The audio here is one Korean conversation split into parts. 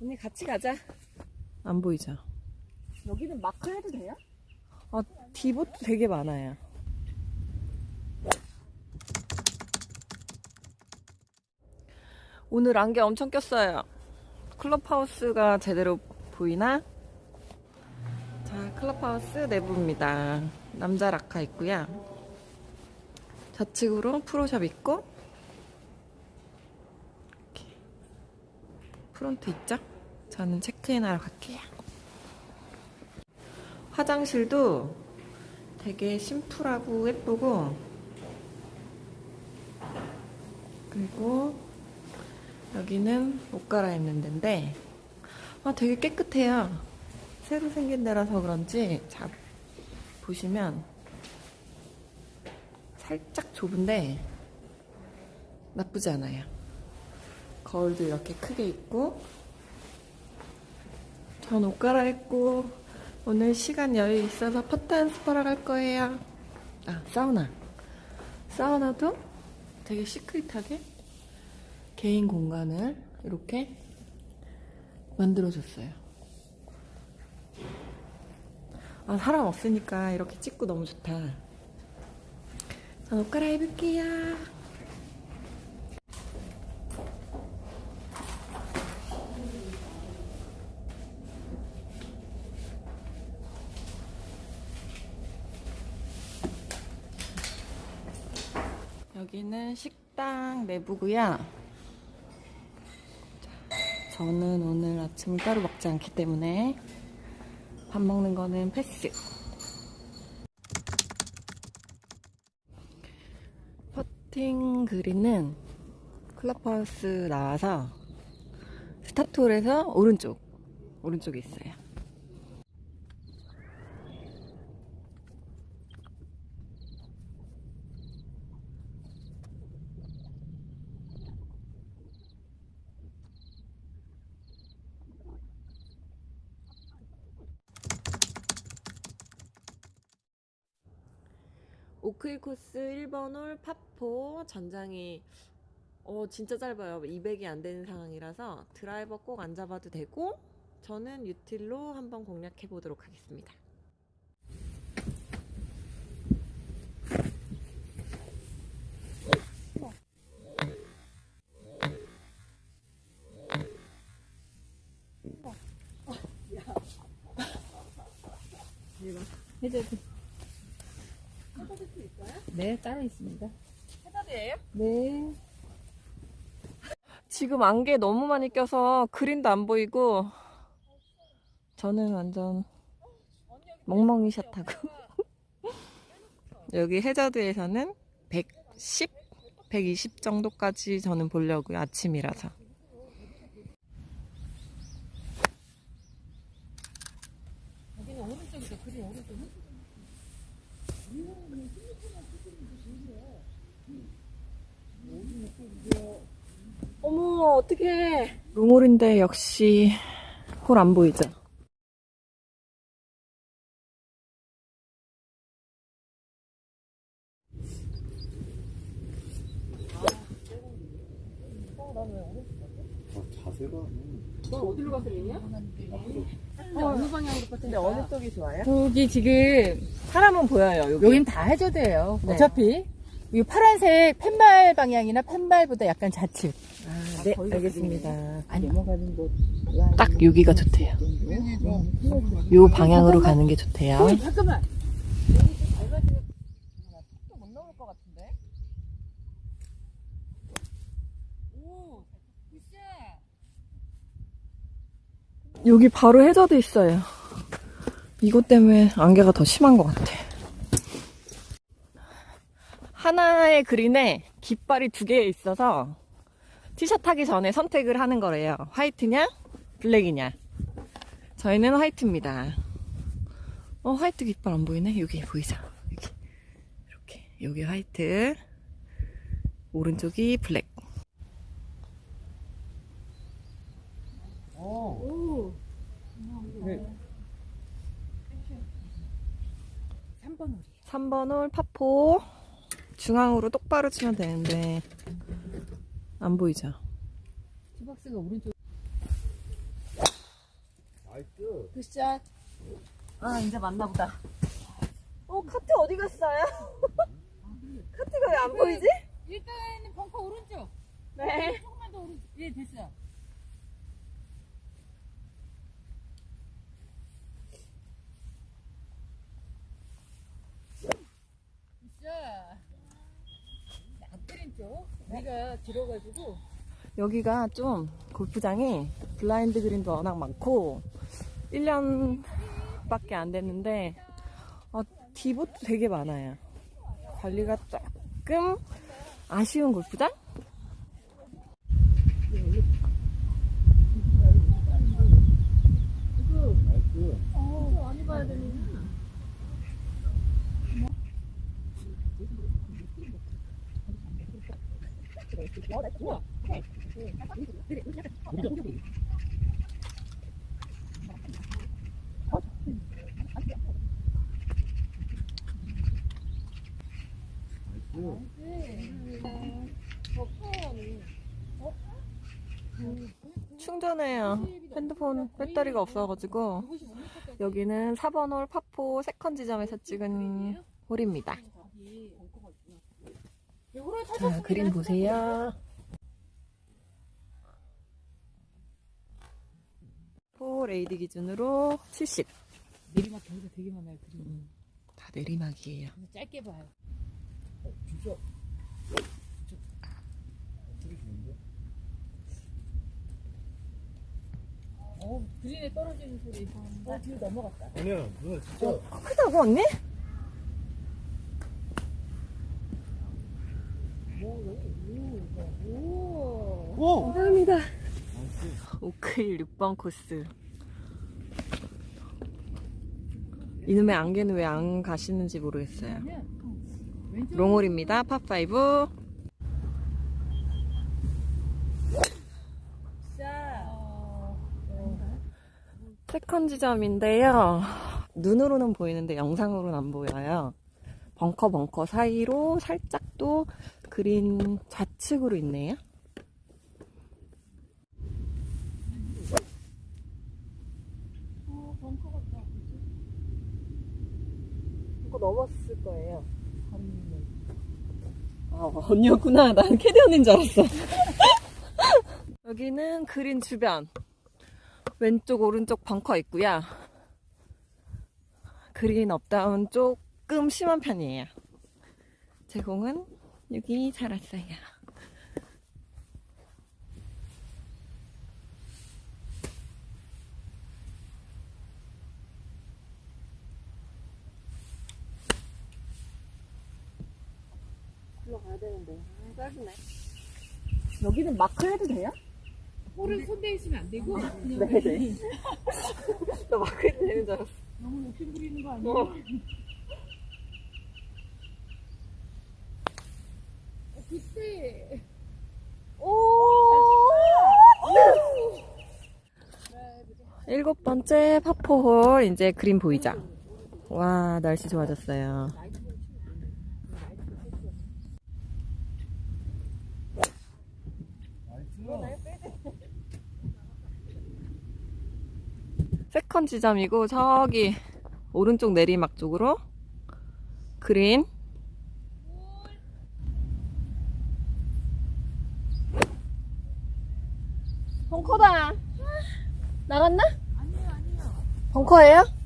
언니 같이 가자. 안 보이죠? 여기는 마크 해도 돼요? 아, 디봇도 되게 많아요. 오늘 안개 엄청 꼈어요. 클럽하우스가 제대로 보이나? 자, 클럽하우스 내부입니다. 남자 라카 있고요. 좌측으로 프로샵 있고 이렇게 프론트 있죠? 저는 체크인하러 갈게요. 화장실도 되게 심플하고 예쁘고 그리고 여기는 옷 갈아입는 데인데 아 되게 깨끗해요 새로 생긴 데라서 그런지 자 보시면 살짝 좁은데 나쁘지 않아요 거울도 이렇게 크게 있고 전 옷 갈아입고 오늘 시간 여유 있어서 퍼탄 스파라 갈 거예요. 아, 사우나. 사우나도 되게 시크릿하게 개인 공간을 이렇게 만들어줬어요. 아, 사람 없으니까 이렇게 찍고 너무 좋다. 전 옷 갈아입을게요. 여기는 식당 내부고요. 자, 저는 오늘 아침을 따로 먹지 않기 때문에 밥 먹는 거는 패스. 퍼팅 그린은 클럽하우스 나와서 스타트홀에서 오른쪽, 오른쪽에 있어요. 오클 코스 1번 홀 파포 전장이 어 진짜 짧아요. 200이 안 되는 상황이라서 드라이버 꼭 안 잡아도 되고 저는 유틸로 한번 공략해 보도록 하겠습니다. 해저드. 네, 따로 있습니다. 해저드예요? 네. 지금 안개 너무 많이 껴서 그린도 안 보이고 저는 완전 멍멍이 샷하고 여기 해저드에서는 110, 120 정도까지 저는 보려고요 아침이라서 여기는 오른쪽이죠. 그린 오른쪽. 어머 어떡해 롱홀인데 역시 홀 안 보이죠 아, 자세가 넌 어디로 가서 있냐? 어느 방향으로 근데 어느 쪽이 좋아요? 여기 지금 사람은 보여요 여기 여긴 다 해저드예요. 네. 어차피 이 파란색 팻말 방향이나 팻말보다 약간 좌측. 아, 네 알겠습니다 넘어가는 곳. 딱 여기가 좋대요 요 방향으로 가는 게 좋대요 어, 잠깐만. 못 넘을 것 같은데. 오, 굿샷. 여기 바로 해저드 있어요. 이것 때문에 안개가 더 심한 것 같아. 하나의 그린에 깃발이 두 개 있어서 티샷 하기 전에 선택을 하는 거래요. 화이트냐, 블랙이냐. 저희는 화이트입니다. 어, 화이트 깃발 안 보이네? 여기 보이죠? 여기. 이렇게. 여기 화이트. 오른쪽이 블랙. 오. 네. 3번 홀이에요. 3번 홀 파포 중앙으로 똑바로 치면 되는데 안 보이죠? 티박스가 오른쪽. 나이스. 굿샷. 아, 이제 맞나 보다. 어, 카트 어디 갔어요? 카트가 왜 안 보이지? 일단은 벙커 오른쪽. 네. 조금만 더 오른쪽. 예, 됐어. 굿샷. 앞그린 쪽. 우리가 길어가지고. 여기가 좀 골프장이 블라인드 그린도 워낙 많고 1년밖에 안 됐는데 어, 디봇도 되게 많아요. 관리가 조금 아쉬운 골프장? 충전해요. 핸드폰 배터리가 없어가지고 여기는 4번 홀 파포 세컨 지점에서 찍은 홀입니다. 자, 그림 보세요. 포 레이디 기준으로 70. 내리막 경기가 되게 많아요, 그림. 다 내리막이에요. 짧게 봐요. 어? 어, 그린에 떨어지는 소리. 어, 뒤로 넘어갔다. 아니야, 누나 진짜. 크다고 언니? 오. 오! 감사합니다. 오크힐 6번 코스. 이놈의 안개는 왜 안 가시는지 모르겠어요. 왼쪽. 롱홀입니다. 팝5. 샷. 세컨 지점인데요. 눈으로는 보이는데 영상으로는 안 보여요. 벙커 벙커 사이로 살짝 또 그린 좌측으로 있네요. 벙커 넘었을 거예요. 아, 언니였구나. 난 캐디 언니인 줄 알았어. 여기는 그린 주변. 왼쪽, 오른쪽 벙커 있고요. 그린 업다운 조금 심한 편이에요. 제 공은 여기 잘 왔어요. 올라가야 되는데. 아, 짧네. 여기는 마크 해도 돼요? 홀을 손대 있으면 안 되고 그냥 네네. 나 마크 해도 되는 줄 알았어. 너무 욕심 부리는 거 아니야? 어. 그때 일곱 번째 파포홀 이제 그린 보이죠? 와 날씨 좋아졌어요. 세컨 지점이고 저기 오른쪽 내리막 쪽으로 그린 벙커다 나갔나? 아니요 아니요 벙커예요?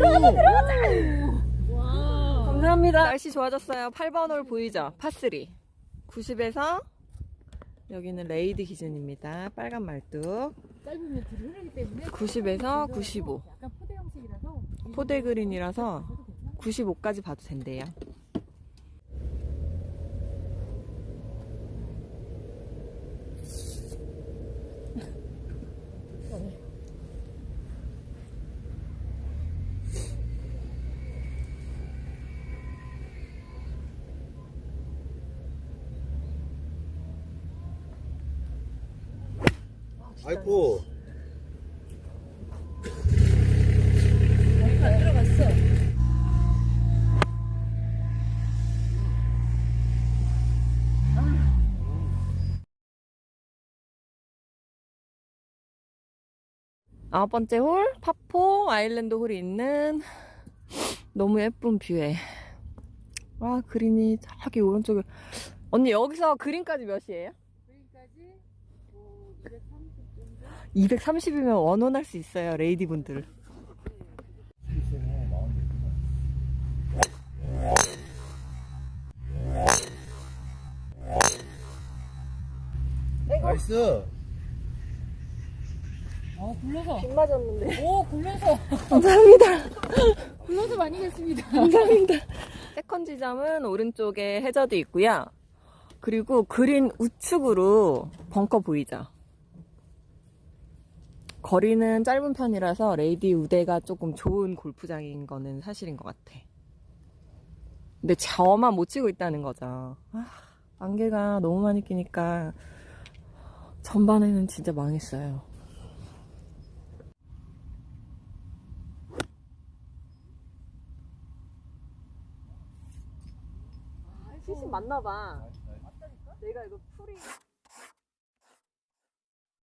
들어가자 들어가자. 감사합니다. 날씨 좋아졌어요. 8번 홀 보이죠? 파3 90에서 여기는 레이드 기준입니다. 빨간 말뚝. 짧으면 뒤로 흐르기 때문에 90에서 95 약간 포대 형식이라서 포대 그린이라서 95까지 봐도 된대요 아이고. 머리가 안 들어갔어. 아홉 번째 홀, 파포 아일랜드 홀이 있는 너무 예쁜 뷰에. 와, 그린이 저기 오른쪽에. 언니, 여기서 그린까지 몇이에요? 230 정도? 230이면 원원할 수 있어요, 레이디 분들. 있으면 마음이 있구나. 나이스. 어, 굴러서. 빗 맞았는데. 오, 굴러서. 감사합니다. 굴러서 많이 됐습니다. 감사합니다. 세컨 지점은 오른쪽에 해저드 있고요. 그리고 그린 우측으로 벙커 보이죠? 거리는 짧은 편이라서 레이디 우대가 조금 좋은 골프장인 거는 사실인 것 같아. 근데 저만 못 치고 있다는 거죠. 아, 안개가 너무 많이 끼니까 전반에는 진짜 망했어요. 시신 맞나 봐. 내가 이거 풀이